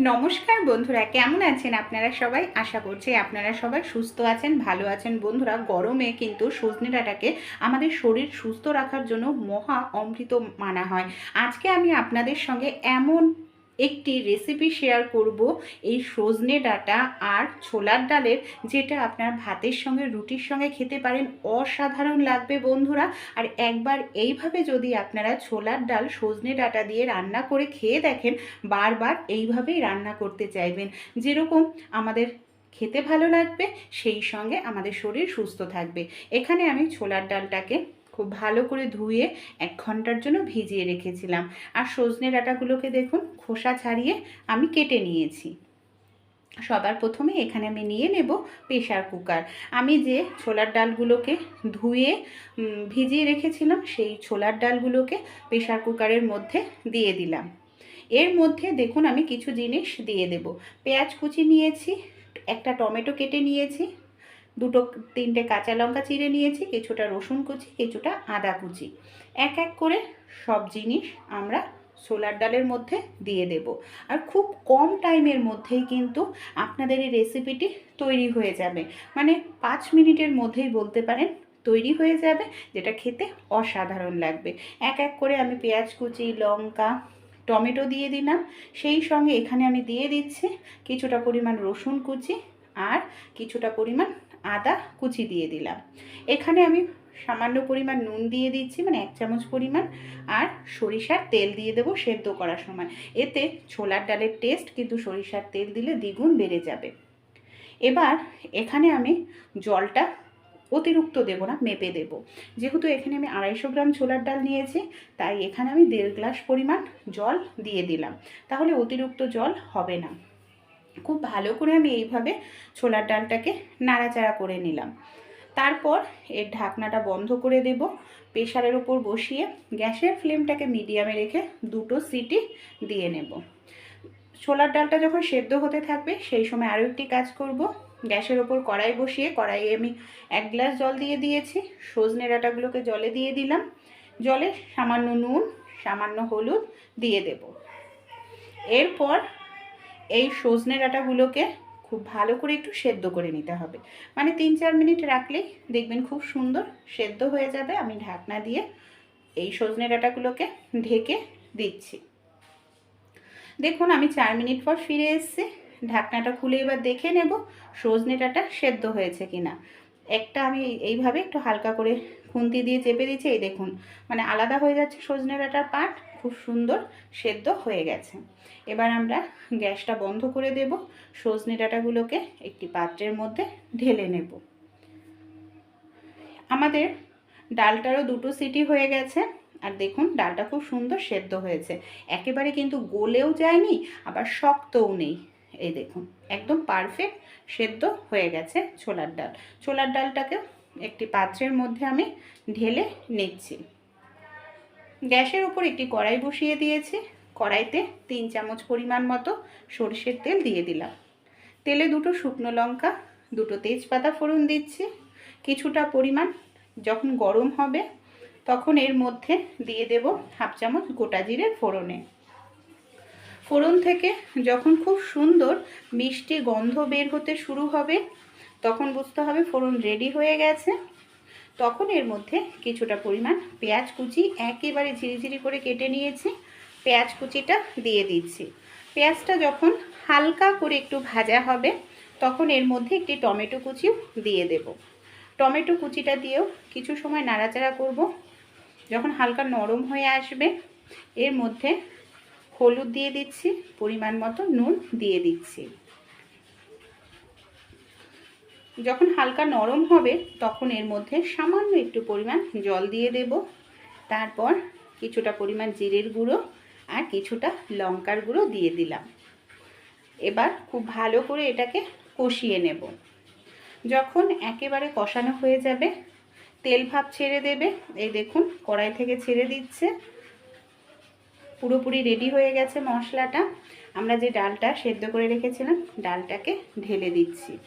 নমস্কার বন্ধুরা, কেমন আছেন আপনারা সবাই? আশা করছি আপনারা সবাই সুস্থ আছেন, ভালো আছেন। বন্ধুরা, গরমে কিন্তু সজনে ডাঁটাকে আমাদের শরীর সুস্থ রাখার জন্য মহা অমৃত মানা হয়। আজকে আমি আপনাদের সঙ্গে এমন একটি রেসিপি শেয়ার করব, এই সজনে ডাটা আর ছোলার ডালের, যেটা আপনার ভাতের সঙ্গে, রুটির সঙ্গে খেতে পারেন, অসাধারণ লাগবে বন্ধুরা। আর একবার এইভাবে যদি আপনারা ছোলার ডাল, সজনে ডাটা দিয়ে রান্না করে খেয়ে দেখেন, বারবার এইভাবেই রান্না করতে চাইবেন। যেরকম আমাদের খেতে ভালো লাগবে, সেই সঙ্গে আমাদের শরীর সুস্থ থাকবে। এখানে আমি ছোলার ডালটাকে খুব ভালো করে ধুয়ে এক ঘণ্টার জন্য ভিজিয়ে রেখেছিলাম। আর সজনে ডাঁটাগুলোকে দেখুন, খোসা ছাড়িয়ে আমি কেটে নিয়েছি। সবার প্রথমে এখানে আমি নিয়ে নেব প্রেশার কুকার। আমি যে ছোলার ডালগুলোকে ধুয়ে ভিজিয়ে রেখেছিলাম, সেই ছোলার ডালগুলোকে প্রেশার কুকারের মধ্যে দিয়ে দিলাম। এর মধ্যে দেখুন আমি কিছু জিনিস দিয়ে দেব। পেঁয়াজ কুচি নিয়েছি, একটা টমেটো কেটে নিয়েছি দুটো তিনটে কাঁচা লঙ্কা চিড়ে নিয়েছি, কিছুটা রসুন কুচি, কিছুটা আদা কুচি। এক এক করে সব জিনিস আমরা ছোলার ডালের মধ্যে দিয়ে দেব। আর খুব কম টাইমের মধ্যেই কিন্তু আপনাদের এই রেসিপিটি তৈরি হয়ে যাবে। মানে পাঁচ মিনিটের মধ্যেই বলতে পারেন তৈরি হয়ে যাবে, যেটা খেতে অসাধারণ লাগবে। এক এক করে আমি পেঁয়াজ কুচি, লঙ্কা, টমেটো দিয়ে দিলাম। সেই সঙ্গে এখানে আমি দিয়ে দিচ্ছি কিছুটা পরিমাণ রসুন কুচি আর কিছুটা পরিমাণ আদা কুচি দিয়ে দিলাম। এখানে আমি সামান্য পরিমাণ নুন দিয়ে দিচ্ছি মানে এক চামচ পরিমাণ, আর সরিষার তেল দিয়ে দেবো সেদ্ধ করার সময়। এতে ছোলার ডালের টেস্ট কিন্তু সরিষার তেল দিলে দ্বিগুণ বেড়ে যাবে। এবার এখানে আমি জলটা অতিরিক্ত দেব না, মেপে দেব। যেহেতু এখানে আমি আড়াইশো গ্রাম ছোলার ডাল নিয়েছি, তাই এখানে আমি দেড় গ্লাস পরিমাণ জল দিয়ে দিলাম। তাহলে অতিরিক্ত জল হবে না। খুব ভালো করে আমি এইভাবে ছোলার ডালটাকে নাড়াচাড়া করে নিলাম। তারপর এর ঢাকনাটা বন্ধ করে দেব। প্রেশারের উপর বসিয়ে গ্যাসের ফ্লেমটাকে মিডিয়ামে রেখে দুটো সিটি দিয়ে নেব। ছোলার ডালটা যখন সেদ্ধ হতে থাকবে, সেই সময় আরও একটি কাজ করব। গ্যাসের ওপর কড়াই বসিয়ে, কড়াইয়ে আমি এক গ্লাস জল দিয়ে দিয়েছি। সজনে ডাঁটাগুলোকে জলে দিয়ে দিলাম। জলে সামান্য নুন, সামান্য হলুদ দিয়ে দেব। এরপর এই সজনে ডাঁটাগুলোকে খুব ভালো করে একটু সেদ্ধ করে নিতে হবে। মানে তিন চার মিনিট রাখলেই দেখবেন খুব সুন্দর সেদ্ধ হয়ে যাবে। আমি ঢাকনা দিয়ে এই সজনে ডাঁটাগুলোকে ঢেকে দিচ্ছি। দেখুন, আমি চার মিনিট পর ফিরে এসেছি। ঢাকনাটা খুলে এবার দেখে নেব সজনে ডাঁটা সেদ্ধ হয়েছে কিনা। একটা আমি এইভাবে একটু হালকা করে খুন্তি দিয়ে চেপে দিচ্ছি। এই দেখুন মানে আলাদা হয়ে যাচ্ছে সজনে ডাঁটার পাট। খুব সুন্দর সেদ্ধ হয়ে গেছে। এবার আমরা গ্যাসটা বন্ধ করে দেব। সজনে ডাঁটাগুলোকে একটি পাত্রের মধ্যে ঢেলে নেব। আমাদের ডালটারও দুটো সিটি হয়ে গেছে। আর দেখুন, ডালটা খুব সুন্দর সেদ্ধ হয়েছে। একেবারে কিন্তু গলেও যায়নি, আবার শক্তও নেই। এই দেখুন, একদম পারফেক্ট সেদ্ধ হয়ে গেছে ছোলার ডাল। ছোলার ডালটাকে একটি পাত্রের মধ্যে আমি ঢেলে নিচ্ছি। গ্যাসের উপর একটি কড়াই বসিয়ে দিয়েছি। কড়াইতে তিন চামচ পরিমাণ মতো সরষের তেল দিয়ে দিলাম। তেলে দুটো শুকনো লঙ্কা, দুটো তেজপাতা ফোড়ন দিচ্ছি। কিছুটা পরিমাণ যখন গরম হবে, তখন এর মধ্যে দিয়ে দেব হাফ চামচ গোটা জিরে ফোড়নে। ফোড়ন থেকে যখন খুব সুন্দর মিষ্টি গন্ধ বের হতে শুরু হবে, তখন বুঝতে হবে ফোড়ন রেডি হয়ে গেছে। তখন এর মধ্যে কিছুটা পরিমাণ পেঁয়াজ কুচি একেবারে ঝিরিঝিরি করে কেটে নিয়েছি। পেঁয়াজ কুচিটা দিয়ে দিচ্ছি। পেঁয়াজটা যখন হালকা করে একটু ভাজা হবে, তখন এর মধ্যে একটি টমেটো কুচিও দিয়ে দেব। টমেটো কুচিটা দিয়েও কিছু সময় নাড়াচাড়া করব। যখন হালকা নরম হয়ে আসবে, এর মধ্যে হলুদ দিয়ে দিচ্ছি, পরিমাণ মতো নুন দিয়ে দিচ্ছি। যখন হালকা নরম হবে, তখন এর মধ্যে সামান্য একটু পরিমাণ জল দিয়ে দেব। তারপর কিছুটা পরিমাণ জিরের গুঁড়ো আর কিছুটা লঙ্কার গুঁড়ো দিয়ে দিলাম। এবার খুব ভালো করে এটাকে কষিয়ে নেব। যখন একেবারে কষানো হয়ে যাবে, তেল ভাব ছেড়ে দেবে। এই দেখুন, কড়াই থেকে ছেড়ে দিচ্ছে। পুরোপুরি রেডি হয়ে গেছে মশলাটা। আমরা যে ডালটা সেদ্ধ করে রেখেছিলাম, ডালটাকে ঢেলে দিচ্ছি।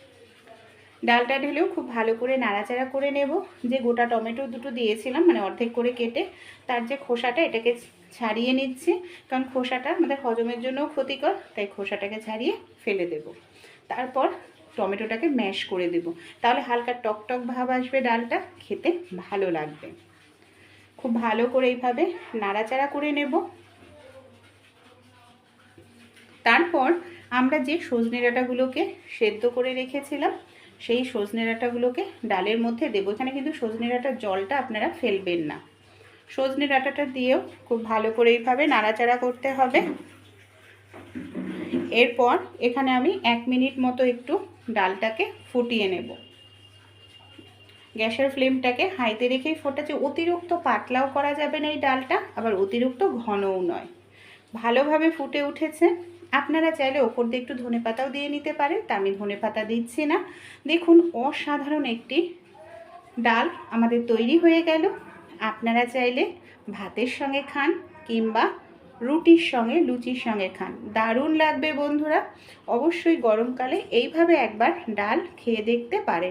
ডালটা ঢেলেও খুব ভালো করে নাড়াচাড়া করে নেব। যে গোটা টমেটো দুটো দিয়েছিলাম মানে অর্ধেক করে কেটে তার যে খোসাটা এটাকে ছাড়িয়ে নিচ্ছি। কারণ খোসাটা আমাদের হজমের জন্যও ক্ষতিকর, তাই খোসাটাকে ছাড়িয়ে ফেলে দেব। তারপর টমেটোটাকে ম্যাশ করে দেব। তাহলে হালকা টক টক ভাব আসবে ডালটা, খেতে ভালো লাগবে। খুব ভালো করে এইভাবে নাড়াচাড়া করে নেব। তারপর আমরা যে সজনে ডাঁটাগুলোকে সেদ্ধ করে রেখেছিলাম সেই সজনে ডাঁটাগুলোকে ডালের মধ্যে দেবো। এখানে কিন্তু সজনে ডাঁটার জলটা আপনারা ফেলবেন না। সজনে ডাঁটাটা দিয়েও খুব ভালো করে এইভাবে নাড়াচাড়া করতে হবে। এরপর এখানে আমি এক মিনিট মতো একটু ডালটাকে ফুটিয়ে নেব। গ্যাসের ফ্লেমটাকে হাইতে রেখেই ফোটাচ্ছে। অতিরিক্ত পাতলাও করা যাবে না এই ডালটা, আবার অতিরিক্ত ঘনও নয়। ভালোভাবে ফুটে উঠেছে। আপনারা চাইলে ওপর দিয়ে একটু ধনে পাতাও দিয়ে নিতে পারেন, তা আমি ধনে পাতা দিচ্ছি না। দেখুন, অসাধারণ একটি ডাল আমাদের তৈরি হয়ে গেল। আপনারা চাইলে ভাতের সঙ্গে খান কিংবা রুটির সঙ্গে, লুচির সঙ্গে খান। দারুণ লাগবে বন্ধুরা। অবশ্যই গরমকালে এইভাবে একবার ডাল খেয়ে দেখতে পারেন।